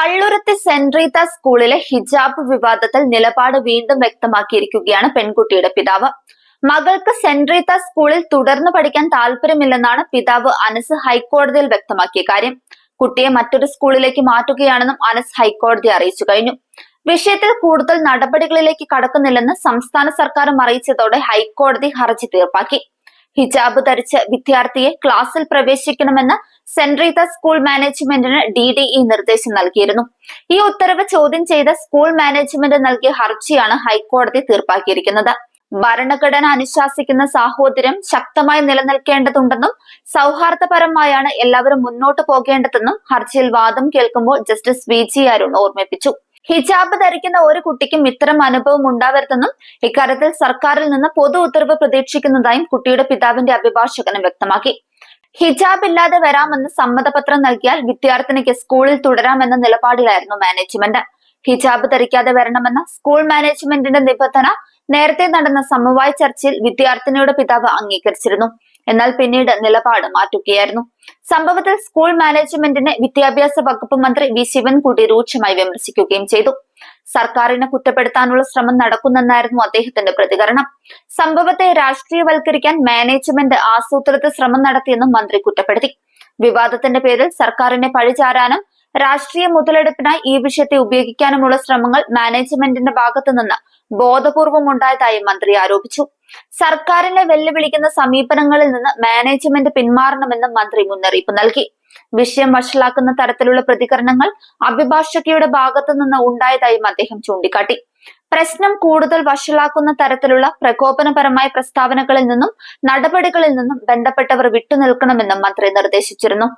Palluruthy saint Reetha സ്കൂളിലെ ഹിജാബ് വിവാദത്തിൽ നിലപാട് വീണ്ടും വ്യക്തമാക്കിയിരിക്കുകയാണ് പെൺകുട്ടിയുടെ പിതാവ്. മകൾക്ക് സെന്റ് റീത്ത സ്കൂളിൽ തുടർന്ന് പഠിക്കാൻ താല്പര്യമില്ലെന്നാണ് പിതാവ് അനസ് ഹൈക്കോടതിയിൽ വ്യക്തമാക്കിയ കാര്യം. കുട്ടിയെ മറ്റൊരു സ്കൂളിലേക്ക് മാറ്റുകയാണെന്നും അനസ് ഹൈക്കോടതി അറിയിച്ചു കഴിഞ്ഞു. വിഷയത്തിൽ കൂടുതൽ നടപടികളിലേക്ക് കടക്കുന്നില്ലെന്ന് സംസ്ഥാന സർക്കാരും അറിയിച്ചതോടെ ഹൈക്കോടതി ഹർജി തീർപ്പാക്കി. ഹിജാബ് ധരിച്ച് വിദ്യാർത്ഥിയെ ക്ലാസ്സിൽ പ്രവേശിക്കണമെന്ന് റീത്ത സ്കൂൾ മാനേജ്മെന്റിന് ഡി ഡി ഇ നിർദ്ദേശം നൽകിയിരുന്നു. ഈ ഉത്തരവ് ചോദ്യം ചെയ്ത സ്കൂൾ മാനേജ്മെന്റ് നൽകിയ ഹർജിയാണ് ഹൈക്കോടതി തീർപ്പാക്കിയിരിക്കുന്നത്. ഭരണഘടന അനുശാസിക്കുന്ന സാഹോദര്യം ശക്തമായി നിലനിൽക്കേണ്ടതുണ്ടെന്നും സൗഹാർദ്ദപരമായാണ് എല്ലാവരും മുന്നോട്ട് പോകേണ്ടതെന്നും ഹർജിയിൽ വാദം കേൾക്കുമ്പോൾ ജസ്റ്റിസ് വി ജി അരുൺ ഓർമ്മിപ്പിച്ചു. ഹിജാബ് ധരിക്കുന്ന ഒരു കുട്ടിക്കും ഇത്തരം അനുഭവം ഉണ്ടാവരുതെന്നും ഇക്കാര്യത്തിൽ സർക്കാരിൽ നിന്ന് പൊതു ഉത്തരവ് പ്രതീക്ഷിക്കുന്നതായും കുട്ടിയുടെ പിതാവിന്റെ അഭിഭാഷകനും വ്യക്തമാക്കി. ഹിജാബ് ഇല്ലാതെ വരാമെന്ന് സമ്മതപത്രം നൽകിയാൽ വിദ്യാർത്ഥിനിക്ക് സ്കൂളിൽ തുടരാമെന്ന നിലപാടിലായിരുന്നു മാനേജ്മെന്റ്. ഹിജാബ് ധരിക്കാതെ വരണമെന്ന സ്കൂൾ മാനേജ്മെന്റിന്റെ നിബന്ധന നേരത്തെ നടന്ന സമവായ ചർച്ചയിൽ വിദ്യാർത്ഥിനിയുടെ പിതാവ് അംഗീകരിച്ചിരുന്നു. എന്നാൽ പിന്നീട് നിലപാട് മാറ്റുകയായിരുന്നു. സംഭവത്തിൽ സ്കൂൾ മാനേജ്മെന്റിനെ വിദ്യാഭ്യാസ വകുപ്പ് മന്ത്രി വി ശിവൻകുട്ടി രൂക്ഷമായി വിമർശിക്കുകയും ചെയ്തു. സർക്കാരിനെ കുറ്റപ്പെടുത്താനുള്ള ശ്രമം നടക്കുന്നെന്നായിരുന്നു അദ്ദേഹത്തിന്റെ പ്രതികരണം. സംഭവത്തെ രാഷ്ട്രീയവൽക്കരിക്കാൻ മാനേജ്മെന്റ് ആസൂത്രിത ശ്രമം നടത്തിയെന്നും മന്ത്രി കുറ്റപ്പെടുത്തി. വിവാദത്തിന്റെ പേരിൽ സർക്കാരിനെ പഴിചാരാനും രാഷ്ട്രീയ മുതലെടുപ്പിനായി ഈ വിഷയത്തെ ഉപയോഗിക്കാനുമുള്ള ശ്രമങ്ങൾ മാനേജ്മെന്റിന്റെ ഭാഗത്തുനിന്ന് ബോധപൂർവം ഉണ്ടായതായി മന്ത്രി ആരോപിച്ചു. സർക്കാരിനെ വെല്ലുവിളിക്കുന്ന സമീപനങ്ങളിൽ നിന്ന് മാനേജ്മെന്റ് പിന്മാറണമെന്നും മന്ത്രി മുന്നറിയിപ്പ് നൽകി. വിഷയം വഷളാക്കുന്ന തരത്തിലുള്ള പ്രതികരണങ്ങൾ അഭിഭാഷകയുടെ ഭാഗത്തു നിന്ന് ഉണ്ടായതായും അദ്ദേഹം ചൂണ്ടിക്കാട്ടി. പ്രശ്നം കൂടുതൽ വഷളാക്കുന്ന തരത്തിലുള്ള പ്രകോപനപരമായ പ്രസ്താവനകളിൽ നിന്നും നടപടികളിൽ നിന്നും ബന്ധപ്പെട്ടവർ വിട്ടുനിൽക്കണമെന്നും മന്ത്രി നിർദ്ദേശിച്ചിരുന്നു.